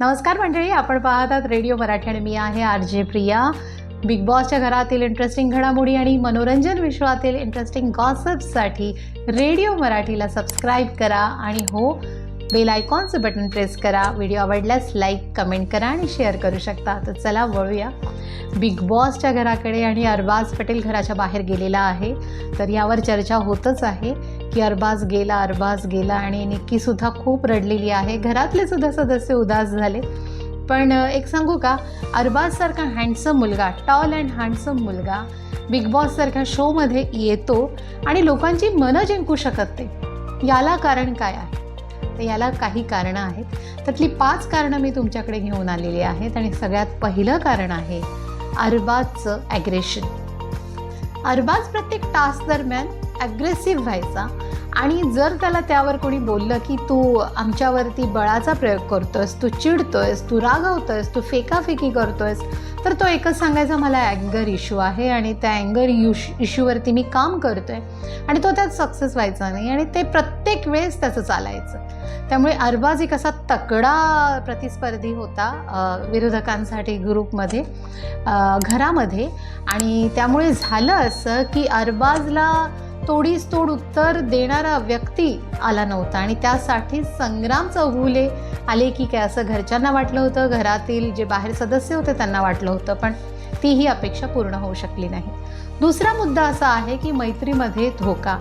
नमस्कार मंडळी आपण पाहतात रेडिओ मराठी आणि मी आहे आर जे प्रिया. बिग बॉसच्या घरातील इंटरेस्टिंग घडामोडी आणि मनोरंजन विश्वातील इंटरेस्टिंग गॉसप्ससाठी रेडिओ मराठीला सबस्क्राईब करा आणि हो बेल आयकॉनचं बटन प्रेस करा. व्हिडिओ आवडल्यास लाईक कमेंट करा आणि शेअर करू शकता. तर चला वळूया. बिग बॉसच्या घराकडे आणि अरबाज पटेल घराच्या बाहेर गेलेला आहे. तर यावर चर्चा होतच आहे. की अरबाज गेला अरबाज गेला आणि निक्कीसुद्धा खूप रडलेली आहे. घरातले सुद्धा सदस्य उदास झाले. पण एक सांगू का? अरबाजसारखा हँडसम मुलगा टॉल अँड हँडसम मुलगा बिग बॉससारख्या शोमध्ये येतो आणि लोकांची मनं जिंकू शकत नाही. याला कारण काय आहे? तर याला काही कारणं आहेत. त्यातली पाच कारणं मी तुमच्याकडे घेऊन आलेली आहेत आणि सगळ्यात पहिलं कारण आहे अरबाजचं ॲग्रेशन अरबाज प्रत्येक टास्क दरम्यान ॲग्रेसिव्ह व्हायचा. आणि जर त्याला त्यावर कोणी बोललं की तू आमच्यावरती बळाचा प्रयोग करतोयस तू चिडतोयस तू रागवतोयस तू फेकाफेकी करतोयस तर तो एकच सांगायचा मला अँगर इश्यू आहे आणि त्या अँगर यूश इश्यूवरती मी काम करतोय. आणि तो त्यात सक्सेस व्हायचा नाही आणि ते प्रत्येक वेळेस त्याचं चालायचं. त्यामुळे अरबाज एक असा तगडा प्रतिस्पर्धी होता विरोधकांसाठी ग्रुपमध्ये घरामध्ये. आणि त्यामुळे झालं असं की अरबाजला तोडीस तोड उत्तर देणारा व्यक्ती आला नव्हता आणि त्यासाठी संग्राम चौगुले आले की काय असं घरच्यांना वाटलं होतं घरातील जे बाहेर सदस्य होते त्यांना वाटलं होतं पण तीही अपेक्षा पूर्ण होऊ शकली नाही. दुसरा मुद्दा असा आहे की मैत्रीमध्ये धोका.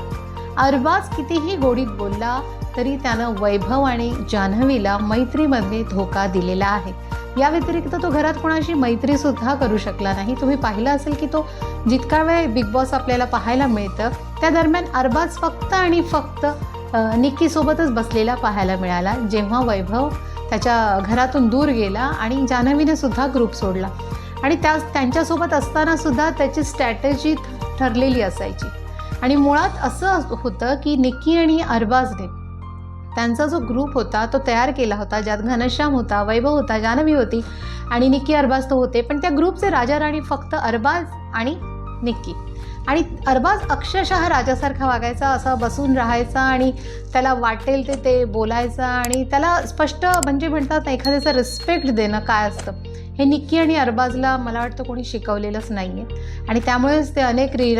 अरबाज कितीही गोडीत बोलला तरी त्यानं वैभव आणि जान्हवीला मैत्रीमध्ये धोका दिलेला आहे. या व्यतिरिक्त तो घरात कोणाशी मैत्रीसुद्धा करू शकला नाही. तुम्ही पाहिलं असेल की तो जितका वेळ बिग बॉस आपल्याला पाहायला मिळतं त्या दरम्यान अरबाज फक्त आणि फक्त निक्कीसोबतच बसलेला पाहायला मिळाला. जेव्हा वैभव त्याच्या घरातून दूर गेला आणि जान्हवीने सुद्धा ग्रुप सोडला. आणि त्या त्यांच्यासोबत असताना सुद्धा त्याची स्ट्रॅटेजी ठरलेली असायची. आणि मुळात असं होतं की निक्की आणि अरबाजने त्यांचा जो ग्रुप होता तो तयार केला होता ज्यात घनश्याम होता वैभव होता जानवी होती आणि निक्की अरबाज तो होते. पण त्या ग्रुपचे राजा राणी फक्त अरबाज आणि निक्की. आणि अरबाज अक्षरशः राजासारखा वागायचा असा बसून राहायचा आणि त्याला वाटेल ते ते बोलायचा आणि त्याला स्पष्ट म्हणजे म्हणतात ना एखाद्याचा रिस्पेक्ट देणं काय असतं? हे निक्की आणि अरबाजला मला वाटतं कोणी शिकवलेलंच नाही आहे आणि त्यामुळेच ते अनेक रि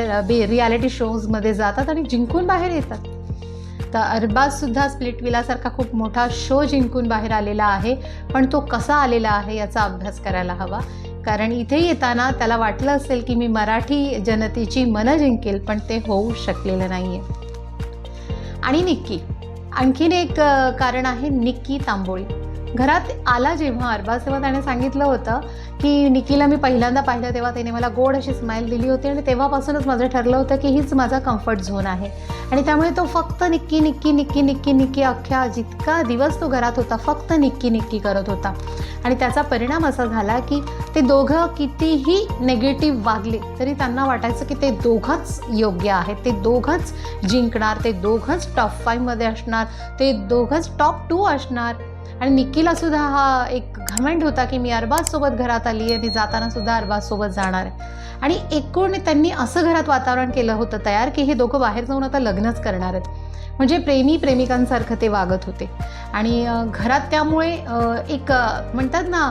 रियालिटी शोजमध्ये जातात आणि जिंकून बाहेर येतात. तर अरबाजसुद्धा स्प्लिट विलासारखा खूप मोठा शो जिंकून बाहेर आलेला आहे. पण तो कसा आलेला आहे याचा अभ्यास करायला हवा. कारण इथे येताना त्याला वाटलं असेल की मी मराठी जनतेची मनं जिंकेल पण ते होऊ शकलेलं नाही आहे आणि निक्की. आणखीन एक कारण आहे निक्की तांबोळी. घरात आला जेव्हा अरबाज तेव्हा त्याने सांगितलं होतं की निकीला मी पहिल्यांदा पाहिलं तेव्हा त्याने मला गोड अशी स्माईल दिली होती आणि तेव्हापासूनच माझं ठरलं होतं की हीच माझा कम्फर्ट झोन आहे. आणि त्यामुळे तो फक्त निक्की निक्की निक्की निक्की निक्की अख्ख्या जितका दिवस तो घरात होता फक्त निक्की निक्की करत होता. आणि त्याचा परिणाम असा झाला की ते दोघं कितीही नेगेटिव्ह वागले तरी त्यांना वाटायचं की ते दोघंच योग्य आहेत. ते दोघंच जिंकणार ते दोघंच टॉप फाईव्हमध्ये असणार ते दोघंच टॉप टू असणार. आणि निक्कीला सुद्धा हा एक घमेंट होता की मी अरबाजसोबत घरात आली आहे मी जाताना सुद्धा अरबाजसोबत जाणार आहे. आणि एकूण त्यांनी असं घरात वातावरण केलं होतं तयार की हे दोघं बाहेर जाऊन आता लग्नच करणार आहेत. म्हणजे प्रेमी प्रेमिकांसारखं ते वागत होते. आणि घरात त्यामुळे एक म्हणतात ना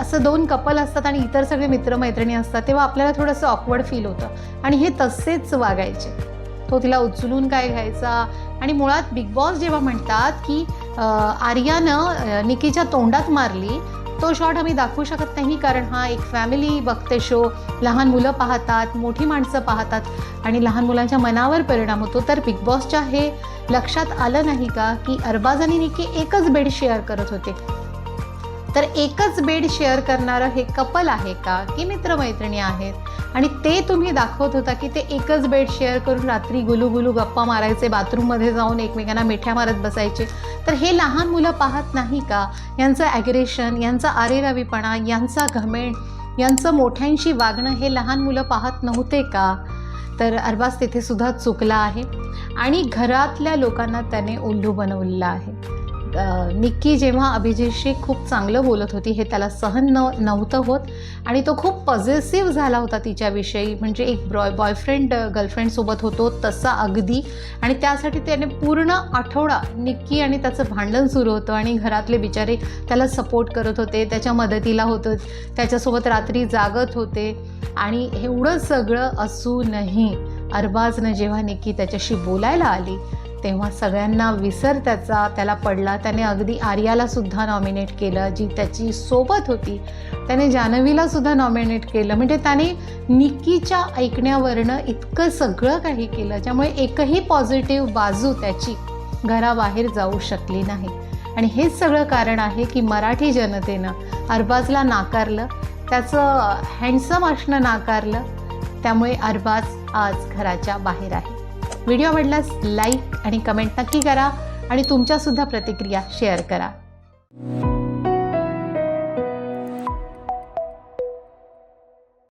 असं दोन कपल असतात आणि इतर सगळे मित्रमैत्रिणी असतात तेव्हा आपल्याला थोडंसं ऑकवर्ड फील होतं. आणि हे तसेच वागायचे. तो तिला उचलून काय घ्यायचा? आणि मुळात बिग बॉस जेव्हा म्हणतात की आर्यानं निकीच्या तोंडात मारली. तो शॉट आम्ही दाखवू शकत नाही कारण हा एक फॅमिली बघते शो लहान मुलं पाहतात मोठी माणसं पाहतात आणि लहान मुलांच्या मनावर परिणाम होतो. तर बिग बॉसच्या हे लक्षात आलं नाही का की अरबाज आणि निकी एकच बेड शेअर करत होते. तर एकच बेड शेअर करणारं हे कपल आहे का? की मित्रमैत्रिणी आहेत? आणि ते तुम्ही दाखवत होता की ते एकच बेड शेअर करून रात्री गुलूगुलू गप्पा मारायचे बाथरूममध्ये जाऊन एकमेकांना मिठ्या मारत बसायचे. तर हे लहान मुलं पाहत नाही का? यांचं ॲग्रेशन यांचा आरेरावीपणा यांचा घमेण यांचं मोठ्यांशी वागणं हे लहान मुलं पाहत नव्हते का? तर अरबाज तिथेसुद्धा चुकला आहे. आणि घरातल्या लोकांना त्याने उल्लू बनवलेलं आहे. निक्की जेव्हा अभिजितशी खूप चांगलं बोलत होती हे त्याला सहन न नव्हतं होत. आणि तो खूप पॉझिटिव्ह झाला होता तिच्याविषयी. म्हणजे एक ब्रॉय बॉयफ्रेंड गर्लफ्रेंडसोबत होतो तसा अगदी. आणि त्यासाठी त्याने पूर्ण आठवडा निक्की आणि त्याचं भांडण सुरू होतं आणि घरातले बिचारे त्याला सपोर्ट करत होते त्याच्या मदतीला होतं त्याच्यासोबत रात्री जागत होते. आणि एवढं सगळं असूनही अरबाजनं जेव्हा निक्की त्याच्याशी बोलायला आली तेव्हा सगळ्यांना विसर त्याचा त्याला पडला. त्याने अगदी आर्यालासुद्धा नॉमिनेट केलं जी त्याची सोबत होती. त्याने जानवीलासुद्धा नॉमिनेट केलं. म्हणजे त्याने निक्कीच्या ऐकण्यावरनं इतकं सगळं काही केलं ज्यामुळे एकही पॉझिटिव्ह बाजू त्याची घराबाहेर जाऊ शकली नाही. आणि हेच सगळं कारण आहे की मराठी जनतेनं अरबाजला नाकारलं त्याचं हँडसम असणं नाकारलं त्यामुळे अरबाज आज घराच्या बाहेर आहे. व्हिडिओ आवडल्यास लाईक आणि कमेंट नक्की करा आणि तुमच्यासुद्धा प्रतिक्रिया शेअर करा.